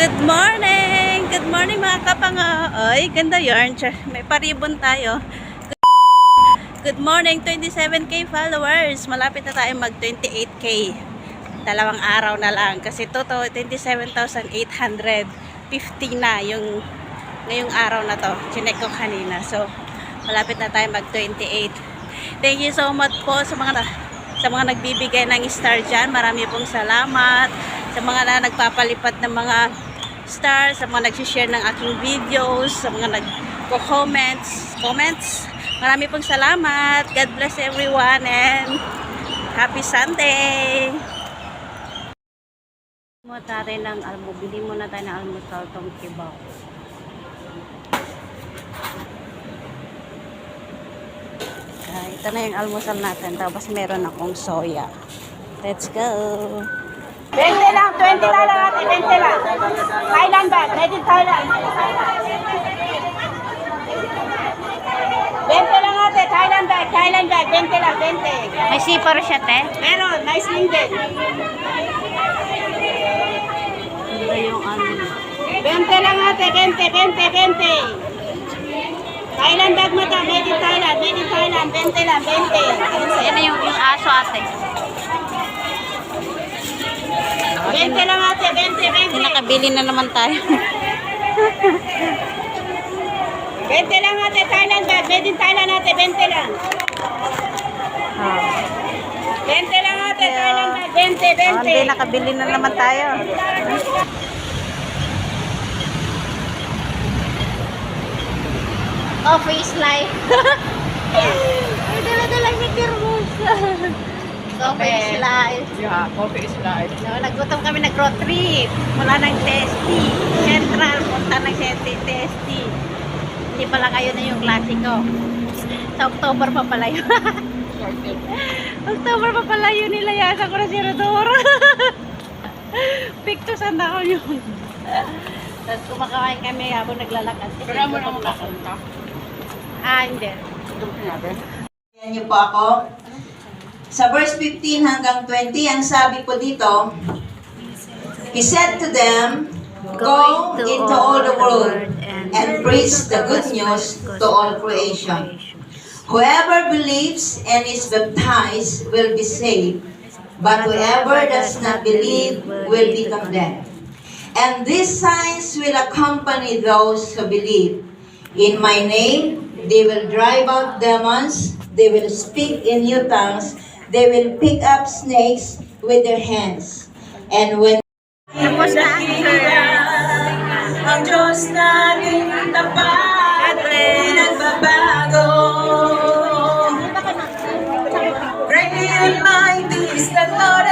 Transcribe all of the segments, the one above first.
Good morning! Good morning mga kapanga. Ay, ganda yarn. May paribon tayo. Good morning, 27k followers. Malapit na tayo mag 28k. Dalawang araw na lang. Kasi totoo, 27,850 na yung ngayong araw na to. Chinek ko kanina. So, malapit na tayo mag 28. Thank you so much po sa mga sa mga nagbibigay ng star dyan. Marami pong salamat. Sa mga na nagpapalipat ng mga stars, sa mga nag-share ng aking videos, sa mga nag-comments, comments. Marami pong salamat. God bless everyone and happy Sunday! Mo tayo ng almo, bili mo na tayo ng almusal tong kibaw. Ah, ito na yung almusal natin. Tapos meron akong soya. Let's go! 20 lang, 20 lang lang ate, 20 lang. Thailand bag, made in Thailand. 20 lang ate, Thailand bag, Thailand bag, 20 lang, 20. May sipar siya, te. Meron, nice lang din. Ito yung ano. 20 lang ate, 20, 20, 20. Thailand bag mo to, made in Thailand, made in Thailand, 20 lang, 20. Yan na yung, yung aso, ate. 20 lang ate, 20, 20. Nakabili na naman tayo. 20 lang ate, Thailand bag, made in Thailand ate, 20 lang. Ah. 20 lang ate, Thailand bag, 20, Oh, hindi, 20. nakabili na naman tayo. Coffee is life. Ay, dala-dala ni Kirmus. Coffee is life. Yeah, coffee is life. No, nagutom kami nag-road trip. Mula ng Testy. Central, punta ng Testy. Testy. Hindi pala kayo na yung klasiko. Sa October pa pala yun. October pa pala yun nilayasan ko na si Rodora. Pictusan na ako yun. Tapos kumakain kami habang naglalakad. Pero mo na makakunta. Ah, hindi. Yan niyo po ako. Sa verse 15 hanggang 20, ang sabi po dito, He said to them, Go into all the world and preach the good news to all creation. Whoever believes and is baptized will be saved, but whoever does not believe will be condemned. And these signs will accompany those who believe. In my name, they will drive out demons, they will speak in new tongues, they will pick up snakes with their hands. And when Tapos na answer. ang Diyos natin tapat, nagbabago. Great and mighty is the Lord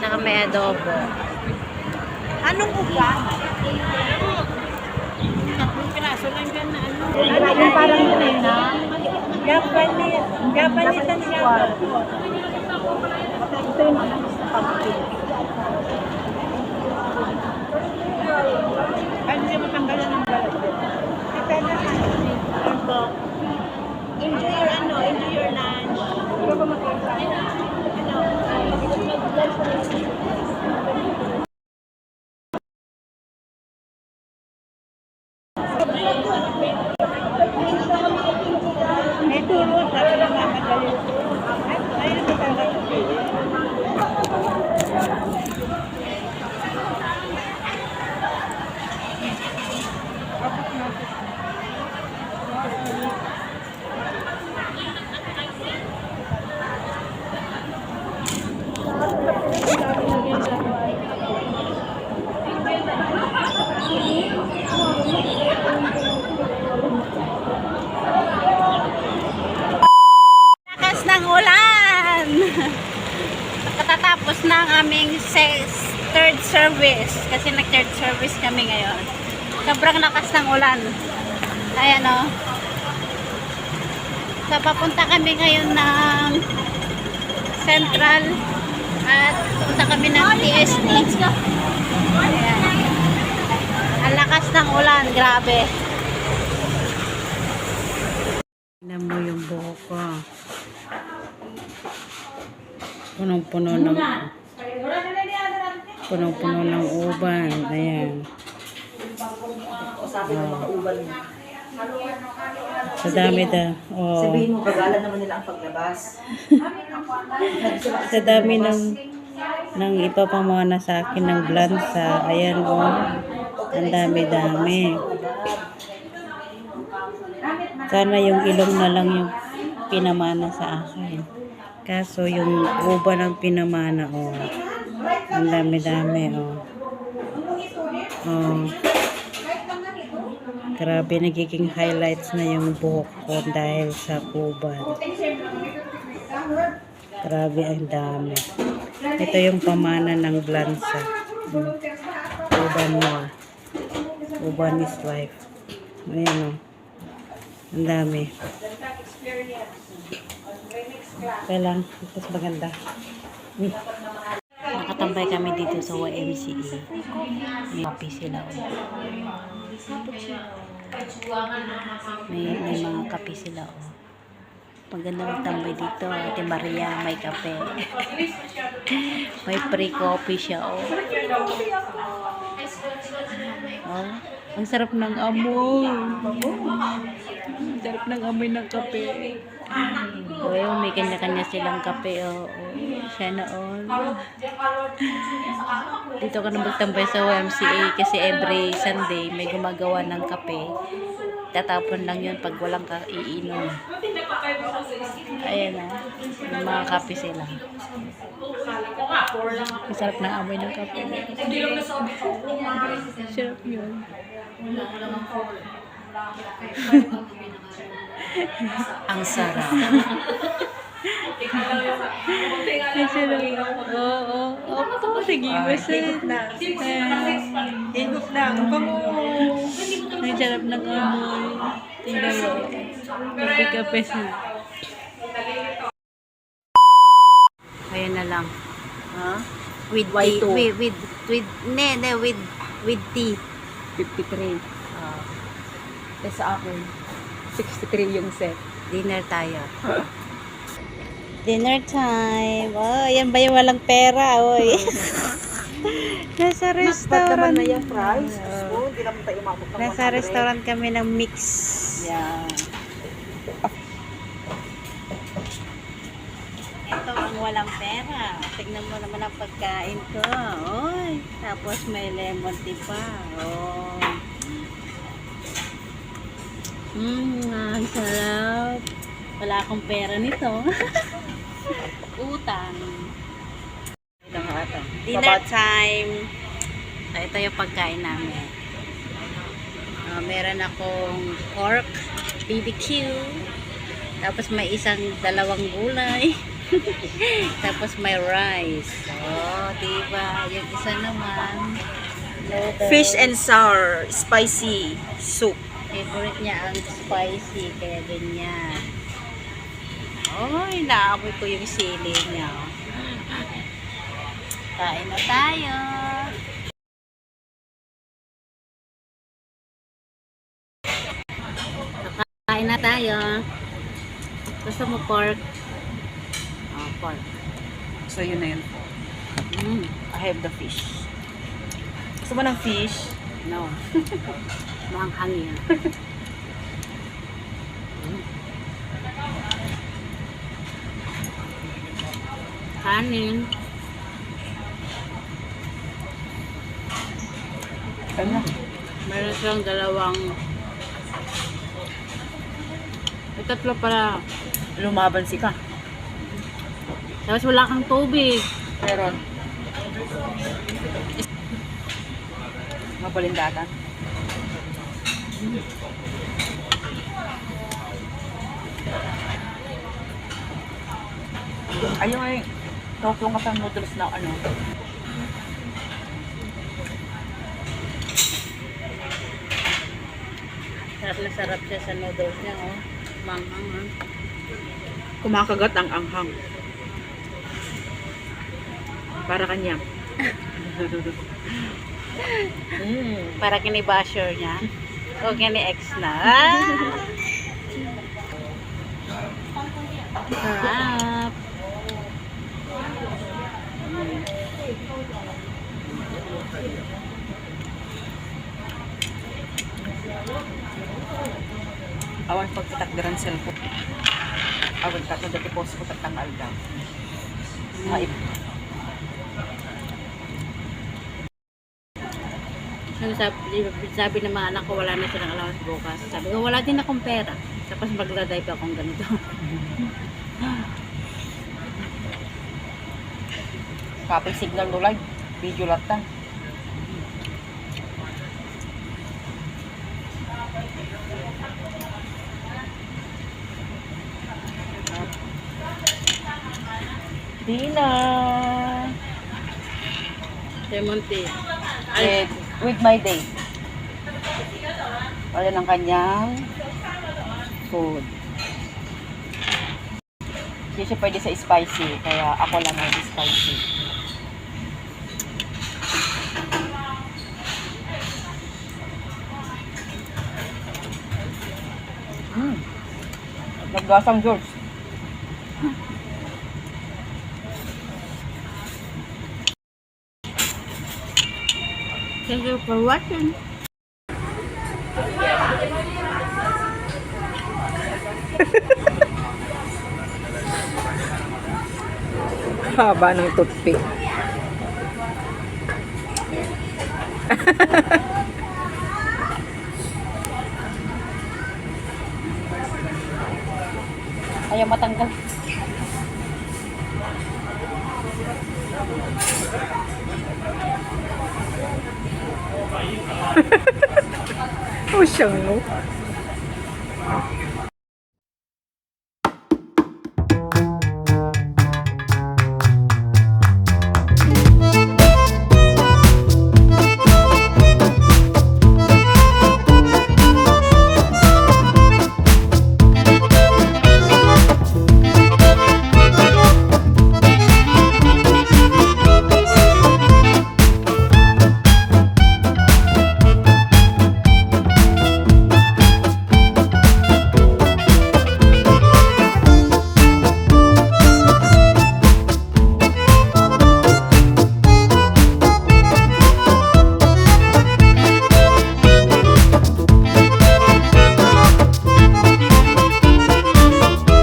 Tsaka may adobo. Anong uga? Piraso lang dyan na ano. Yung parang yun na. Japanese. Japanese ang siya. Ito yung pumpkin. Ano yung matanggalan ng balat? Ito na ano. Enjoy your ano, enjoy your lunch. Ano ba mag-enjoy? May turo sa mga magaling. Ayun ang talaga. Lakas ng ulan! Katatapos na ang aming third service. Kasi nag-third service kami ngayon. Sobrang lakas ng ulan. Ayan o. So, papunta kami ngayon ng Central at punta kami ng TST. Ayan. Ang lakas ng ulan, grabe. Tignan mo yung buhok ko. Punong-puno ng punong-puno ng uban. Ayan. Sa dami da. Oh. Sabihin mo, kagalan naman nila ang paglabas. Sa dami ng ng ipapamana sa akin ng blansa. Ayan oh. Ang dami-dami. Sana yung ilong na lang yung pinamana sa akin. Kaso yung uban ang pinamana oh. Ang dami-dami oh. Oh. Grabe, nagiging highlights na yung buhok ko dahil sa uban. Grabe, ang dami. Ito yung pamana ng Blansa. Mm. Uban more. Uban is life. Ayan o. Ang dami. Kaya lang, ito maganda. Mm. Nakatambay kami dito sa YMCA. Kape sila. May, may mga kape sila. Oh. Maganda magtambay dito. Ate Maria, may kape. may free coffee siya. Oh. oh. Ang sarap ng amoy. Ang sarap ng amoy ng kape. Oh, yun, may kanya-kanya silang kape. Oh, oh. Siya na all. Dito ka na magtambay sa YMCA kasi every Sunday may gumagawa ng kape. Tatapon lang yun pag walang ka iinom. Ayan na. Yung mga kape sila. Ang sarap ng amoy ng kape. Sarap yun. Ang sarap. Ang sarap. Oo, oo. Opo, sige. Basta. Higop lang. Bango. Ang sarap ng amoy. Tingnan mo. Kape-kape sila. Ayan na lang. Ha? With tea. With, with, with, ne, ne, with, with tea. 53. Ah. Uh, sa akin, 63 yung set. Dinner tayo. Dinner time. Oh, yan ba yung walang pera? Oy. Nasa restaurant. na yung price. So, hindi naman tayo umabot ng Nasa 100. restaurant kami ng mix. Yeah. Ito ang walang pera. Tignan mo naman ang pagkain ko. Oy. Tapos may lemon tea pa. Oh. Mmm, ang sarap. Wala akong pera nito. Utang. Ito nga ata. Dinner time. So, ito yung pagkain namin. Ah, meron akong pork, BBQ. Tapos may isang dalawang gulay. Tapos may rice. Oh, diba? Yung isa naman. Fish and sour, spicy soup. Favorite niya ang spicy, kaya ganyan. Oy, naamoy ko yung sili niya. Kain na tayo. Kain na tayo. Gusto mo pork? Oh, pork. So, yun na yun. Mm. I have the fish. Gusto mo ng fish? No. Maanghang yan. Kanin. Ano? Meron silang dalawang may tatlo pala. Lumaban si ka. Tapos wala kang tubig. Meron. Mabalindatan. Ayun ay, tokong ka noodles na ano. Sarap na sarap siya sa noodles niya, oh. Manghang, oh. Kumakagat ang anghang. Para kanya. mm. Para kini-basher niya. O kini-ex na. Ah! Sarap. Awan pagkitakdaran cellphone. Awan ka, dati post ko tatangal daw. Ay, Ano sabi, sabi ng mga anak ko, wala na silang allowance bukas. Sabi ko, wala din akong pera. Tapos magla-dive akong ganito. kapit signal no live. Video lata. Dina. Lemon tea. With, my day. Wala ng kanyang food. Hindi siya pwede sa spicy, kaya ako lang ang spicy. Hmm. Naggasang George. You for watching. Haba ng toothpick. Ayaw matanggal. Oh, siyang no.